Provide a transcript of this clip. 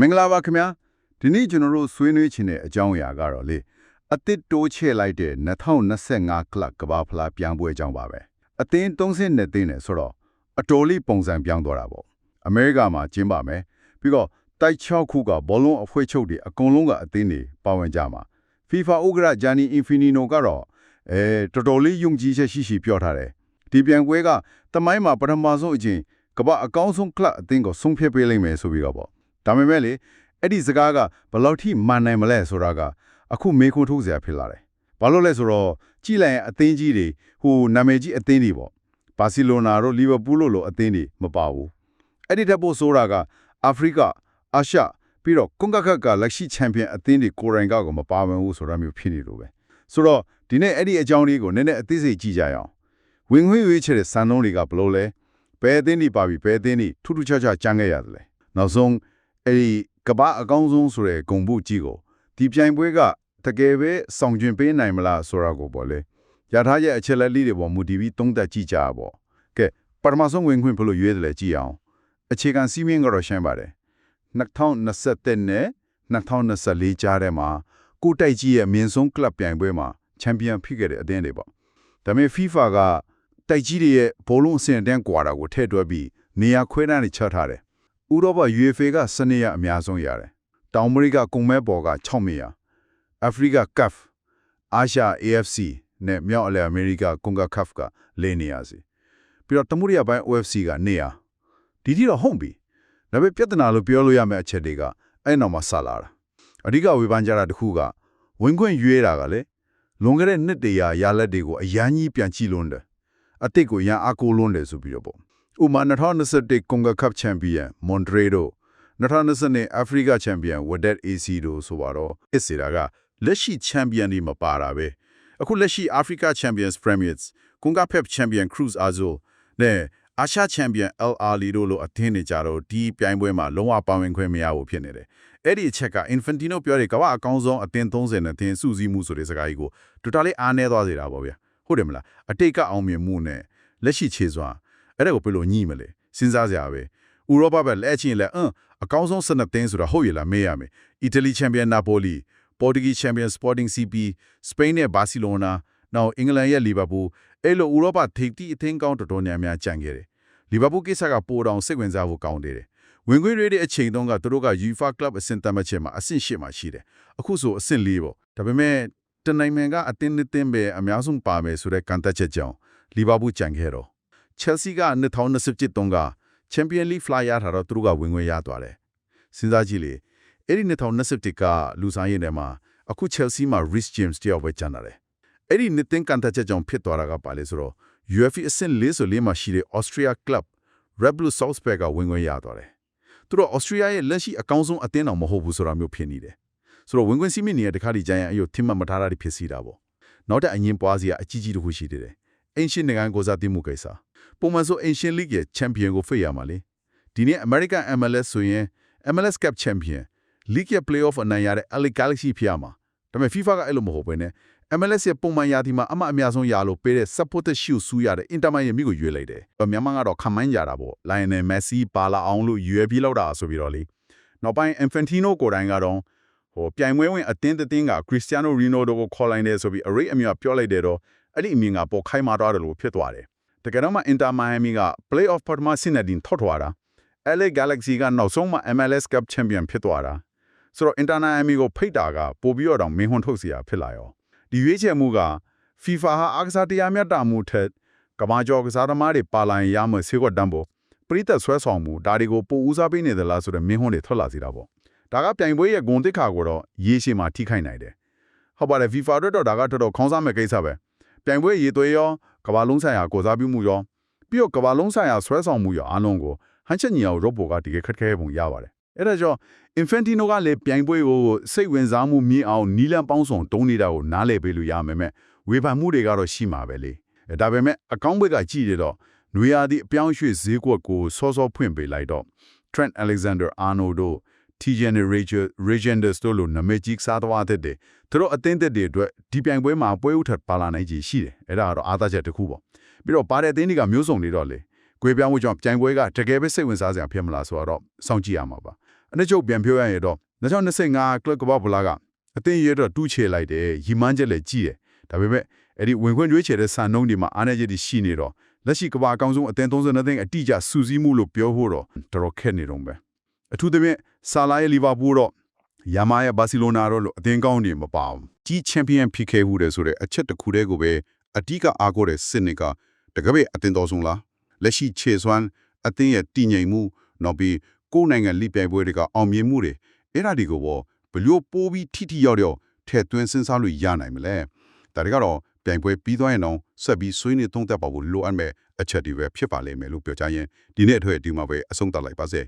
မင်္ဂလာပါခင်ဗျာဒီနေ့ကျွန်တော်တို့ဆွေးနွေးချင်တဲ့အကြောင်းအရာကတော့လေအသစ်တိုးချဲ့လိုက်တဲ့2025ကလပ်ကမ္ဘာဖလားပြိုင်ပွဲအကြောင်းပါပဲအသင်း30နဲ့သိနေဆိုတော့အတော်လေးပုံစံပြောင်းသွားတာပေါ့အမေရိကမှာကျင်းပါမယ်ပြီးတော့တိုက်6ခုကဘောလုံးအဖွဲချုပ်တွေအကုန်လုံးကအသင်းတွေပါဝင်ကြမှာ FIFA ဥက္ကဋ္ဌဂျာနီအင်ဖီနီနိုကတော့အဲတော်တော်လေးယုံကြည်ချက်ရှိရှိပြောထားတယ်ဒီပြိုင်ပွဲကတမိုင်းမှာပထမဆုံးအချိန်ကမ္ဘာအကောင်းဆုံးကလပ်အသင်းကိုဆုံးဖြတ်ပေးလိမ့်မယ်ဆိုပြီးတော့ပေါ့ ဒါပေမဲ့လေအဲ့ဒီစကားကဘယ်လောက်ထိမှန်နိုင်မလဲဆိုတာကအခုမေးခွန်းထုတ်စရာဖြစ်လာတယ်ဘာလို့လဲဆိုတော့ကြည့်လိုက်ရင်အသင်းကြီးတွေဟိုနာမည်ကြီးအသင်းတွေပေါ့ဘာစီလိုနာတို့လီဗာပူးလို့လို့အသင်းတွေမပါဘူးအဲ့ဒီထက်ပိုဆိုတာကအာဖရိကအာရှပြီးတော့ကွန်ကကကလက်ရှိချန်ပီယံအသင်းတွေကိုယ်တိုင်ကကိုမပါဝင်ဘူးဆိုတာမျိုးဖြစ်နေလို့ပဲဆိုတော့ဒီနေ့အဲ့ဒီအကြောင်းလေးကိုနည်းနည်းအသေးစိတ်ကြည့်ကြရအောင်ဝင်ခွင့်ရွေးချယ်တဲ့စံနှုန်းတွေကဘယ်လိုလဲဘယ်အသင်းတွေပါပြီဘယ်အသင်းတွေထူးထူးခြားခြားကြမ်းခဲ့ရတယ်လဲနောက်ဆုံး အဲ့ဒီကမ္ဘာအကောင်းဆုံးဆိုတဲ့ဂုံပုတ်ကြီးကိုဒီပြိုင်ပွဲကတကယ်ပဲဆောင်ကျင်ပေးနိုင်မလားဆိုတာကိုပေါ့လေရထားရဲ့အချက်လက်လေးတွေပေါ်မူတည်ပြီးသုံးသပ်ကြည့်ကြပါပေါ့ကဲပထမဆုံးဝင်ခွင့်ဘယ်လိုရွေးတယ်လဲကြည့်အောင်အခြေခံစီးမင်းကတော့ရှင်းပါတယ်2021နဲ့2024ကြားထဲမှာကိုတိုက်ကြီးရဲ့အမြင့်ဆုံးကလပ်ပြိုင်ပွဲမှာချန်ပီယံဖြစ်ခဲ့တဲ့အသင်းတွေပေါ့ဒါပေမဲ့ FIFA ကတိုက်ကြီးတွေရဲ့ဘောလုံးအဆင့်အတန်းကွာတာကိုထည့်တွက်ပြီးနေရာခွဲတန်းတွေချထားတယ် ဥရောပ UEFA ကစနစ်ရအများဆုံးရတယ်။တောင်အမေရိကကုံမဲပေါ်က6နေရာ။အာဖရိက CAF အာရှ AFC နဲ့မြောက်အလယ်အမေရိကကွန်ဂါ CAF က၄နေရာစီ။ပြီးတော့တမှုရိယပိုင်း OFC ကနေရာဒီတိတော့ဟုတ်ပြီ။ဒါပေမဲ့ပြဿနာလို့ပြောလို့ရမယ့်အချက်တွေကအဲ့နောက်မှာဆက်လာတာ။အဓိကဝေဖန်ကြတာတစ်ခုကဝင်ခွင့်ရွေးတာကလေလွန်ခဲ့တဲ့နှစ်တရာရလက်တွေကိုအရန်ကြီးပြန်ကြည့်လွန်းတယ်။အတိတ်ကိုရန်အကိုလွန်းတယ်ဆိုပြီးတော့ပေါ့ ဥမာ2021ကွန်ဂါကပ်ချန်ပီယံမွန်ဒရေဒို2022အာဖရိကချန်ပီယံဝဒက်အေစီဒိုဆိုတော့အစ်စီတာကလက်ရှိချန်ပီယံတွေမပါတာပဲအခုလက်ရှိအာဖရိကချန်ပီယံစ်ပရီမီယာစ်ကွန်ဂါဖက်ချန်ပီယံခရူးစ်အာဇိုနဲ့အာရှချန်ပီယံ LR လီတို့လိုအသင်းတွေကြတော့ဒီပြိုင်ပွဲမှာလုံးဝပါဝင်ခွင့်မရဘူးဖြစ်နေတယ်အဲ့ဒီအချက်က Infantino ပြောတဲ့ကမ္ဘာအကောင်းဆုံးအသင်း30နဲ့အသင်းစုစည်းမှုဆိုတဲ့စကားကြီးကိုတော်တော်လေးအားနည်းသွားစေတာပေါ့ဗျာဟုတ်တယ်မလားအတိတ်ကအောင်မြင်မှုနဲ့လက်ရှိခြေစွမ်း အဲ့ဒါကိုဘယ်လိုညှိမလဲစဉ်းစားစရာပဲဥရောပဘက်လက်ချင်းလက်အင်းအကောင်းဆုံး12သင်းဆိုတာဟုတ်ရလားမေးရမယ်အီတလီချန်ပီယံနာပိုလီပေါ်တူဂီချန်ပီယံစပေါ်တင်း CP စပိန်နဲ့ဘာစီလိုနာနောက်အင်္ဂလန်ရဲ့လီဗာပူးအဲ့လိုဥရောပထိပ်သီးအသင်းကောင်းတော်တော်များများကြံခဲ့တယ်လီဗာပူးကိစ္စကပိုတောင်စိတ်ဝင်စားဖို့ကောင်းတယ်ဝင်ခွင့်ရေးတဲ့အချိန်တုန်းကသူတို့က UEFA Club အဆင့်တတ်မှတ်ချက်မှာအဆင့်၈မှာရှိတယ်အခုဆိုအဆင့်၄ပေါ့ဒါပေမဲ့တနိုင်မန်ကအသင်းနှစ်သင်းပဲအများဆုံးပါမယ်ဆိုတဲ့ကန်တက်ချက်ကြောင့်လီဗာပူးကြံခဲ့တော့ Chelsea က2027တုန်းက Champions League fly ရထားတော့သူတို့ကဝင်ဝင်ရသွားတယ်စဉ်းစားကြည့်လေအဲ့ဒီ2027ကလူဆိုင်ရင်းထဲမှာအခု Chelsea မှာ Rhys James တယောက်ပဲကျန်တယ်အဲ့ဒီနှစ်သင်းကန်တက်ချက်ကြောင့်ဖြစ်သွားတာကပါလေဆိုတော့ UEFA အဆင့်၄ဆို၄မှာရှိတဲ့ Austria Club Red Bull Salzburg ကဝင်ဝင်ရသွားတယ်သူတို့ Austria ရဲ့လက်ရှိအကောင်းဆုံးအသင်းတော်မဟုတ်ဘူးဆိုတာမျိုးဖြစ်နေတယ်ဆိုတော့ဝင်ခွင့်စီးမင်းနေရတခါဒီကြိုင်အယုတ်ထိမှတ်မထားတာဖြစ်စီတာပေါ့နောက်တဲ့အငင်းပွားစီကအကြီးကြီးတစ်ခုရှိသေးတယ်အင်ရှင်နိုင်ငံကိုစားတည်မှုကိစ္စ ပုံမှန်ဆို Asian League ရဲ့ Champion ကိုဖိတ်ရမှာလေဒီနေ့ American MLS ဆိုရင် MLS Cup Champion League ရဲ့ Playoff အနိုင်ရတဲ့ LA Galaxy ဖြစ်ရမှာဒါပေမဲ့ FIFA ကအဲ့လိုမဟုတ်ဘဲနဲ့ MLS ရဲ့ပုံမှန်ရာသီမှာအမအများဆုံးရလို့ပေးတဲ့ Supporter Shield ဆူရတဲ့ Inter Miami မိကိုရွေးလိုက်တယ်။မြန်မာကတော့ခမိုင်းကြတာပေါ့။ Lionel Messi ပါလာအောင်လို့ရွေးပြီးလောက်တာဆိုပြီးတော့လေ။နောက်ပိုင်း Infantino ကိုယ်တိုင်ကတော့ဟိုပြိုင်ပွဲဝင်အတင်းတင်းက Cristiano Ronaldo ကိုခေါ်လိုက်တယ်ဆိုပြီး array အမြပြောလိုက်တယ်တော့အဲ့ဒီအမြင်ကပေါ်ခိုင်းမာတော့တယ်လို့ဖြစ်သွားတယ် တကယ်တော့မှ Inter Miami က Playoff ပထမဆင့်နဲ့တင်ထောက်ထွာတာ LA Galaxy ကနောက်ဆုံးမှ MLS Cup Champion ဖြစ်သွားတာဆိုတော့ Inter Miami ကိုဖိတ်တာကပို့ပြီးတော့မင်းဟွန်းထုတ်เสียဖြစ်လာရောဒီရွေးချယ်မှုက FIFA ဟာအားကစားတရားမျှတမှုထက်ကမာကျော်ကစားသမားတွေပါလာရင်ရမယ်ဆေးကွက်တန်းဖို့ပရိသတ်ဆွဲဆောင်မှုဒါတွေကိုပိုဦးစားပေးနေသလားဆိုတော့မင်းဟွန်းတွေထွက်လာစီတာပေါ့ဒါကပြိုင်ပွဲရဲ့ဂုဏ်သိက္ခာကိုတော့ရေရှည်မှာထိခိုက်နိုင်တယ်ဟုတ်ပါတယ် FIFA အတွက်တော့ဒါကတော်တော်ခေါင်းစားမဲ့ကိစ္စပဲပြိုင်ပွဲရေသွေးရော ကဘာလုံးဆိုင်ရာကိုစားပြုမှုရောပြီးတော့ကဘာလုံးဆိုင်ရာဆွဲဆောင်မှုရောအားလုံးကိုဟန်ချက်ညီအောင်ရော့ဘော်ကတကယ်ခက်ခဲပုံရပါတယ်အဲ့ဒါကြောင့် Infantino ကလည်းပြိုင်ပွဲကိုစိတ်ဝင်စားမှုမြင့်အောင်နီလန်ပေါင်းစုံတုံးနေတာကိုနားလည်ပေးလို့ရမယ်မဲ့ဝေဖန်မှုတွေကတော့ရှိမှာပဲလေဒါပေမဲ့အကောင့်ဘက်ကကြည့်ရတော့နွေရာသီအပြောင်းရွှေ့ဈေးကွက်ကိုစောစောဖွင့်ပေးလိုက်တော့ Trent Alexander-Arnold တို့ TGN Ranger Regenders တို့လိုနာမည်ကြီးစားသွားတဲ့တဲ့သူတို့အသင်းသက်တွေအတွက်ဒီပြိုင်ပွဲမှာပွဲဥထပ်ပါလာနိုင်ကြီးရှိတယ်အဲ့ဒါကတော့အားသာချက်တစ်ခုပေါ့ပြီးတော့ပါတဲ့အသင်းတွေကမျိုးစုံနေတော့လေကွေပြောင်းမှုကြောင့်ပြိုင်ပွဲကတကယ်ပဲစိတ်ဝင်စားစရာဖြစ်မလားဆိုတော့စောင့်ကြည့်ရမှာပါအနှစ်ချုပ်ပြန်ပြောရရင်တော့2025ကလပ်ကမ္ဘာဖလားကအသင်းရဲတော့တူးချေလိုက်တယ်ရီမန်းချက်လည်းကြီးတယ်ဒါပေမဲ့အဲ့ဒီဝင်ခွင့်ရွေးချယ်တဲ့စံနှုန်းတွေမှာအားနည်းချက်တွေရှိနေတော့လက်ရှိကမ္ဘာအကောင်ဆုံးအသင်း32သင်းအတိအကျစူးစီးမှုလို့ပြောဖို့တော့တော်တော်ခက်နေတော့ပဲအထူးသဖြင့် ဆာလာရဲ့လီဗာပူးတော့ယာမာရဲ့ဘာစီလိုနာတော့လို့အသင်းကောင်းတွေမပါဘူးကြီးချန်ပီယံဖြစ်ခဲ့မှုတဲ့ဆိုတဲ့အချက်တစ်ခုတည်းကိုပဲအဓိကအားကိုးတဲ့စစ်နစ်ကတကယ်ပဲအသင်းတော်ဆုံးလားလက်ရှိခြေစွမ်းအသင်းရဲ့တည်ငြိမ်မှုနောက်ပြီးကိုယ်နိုင်ငံလိပြိုင်ပွဲတွေကအောင်မြင်မှုတွေအဲ့ဒါတွေကိုဘောဘလို့ပိုးပြီးထိထိရောက်ရောက်ထည့်သွင်းစဉ်းစားလို့ရနိုင်မလဲဒါတွေကတော့ပြိုင်ပွဲပြီးသွားရင်တော့ဆက်ပြီးဆွေးနွေးသုံးသပ်ပါဖို့လိုအပ်မယ်အချက်တွေပဲဖြစ်ပါလိမ့်မယ်လို့ပြောချင်ရင်ဒီနေ့အထွေအဒီမှာပဲအဆုံးသတ်လိုက်ပါစေ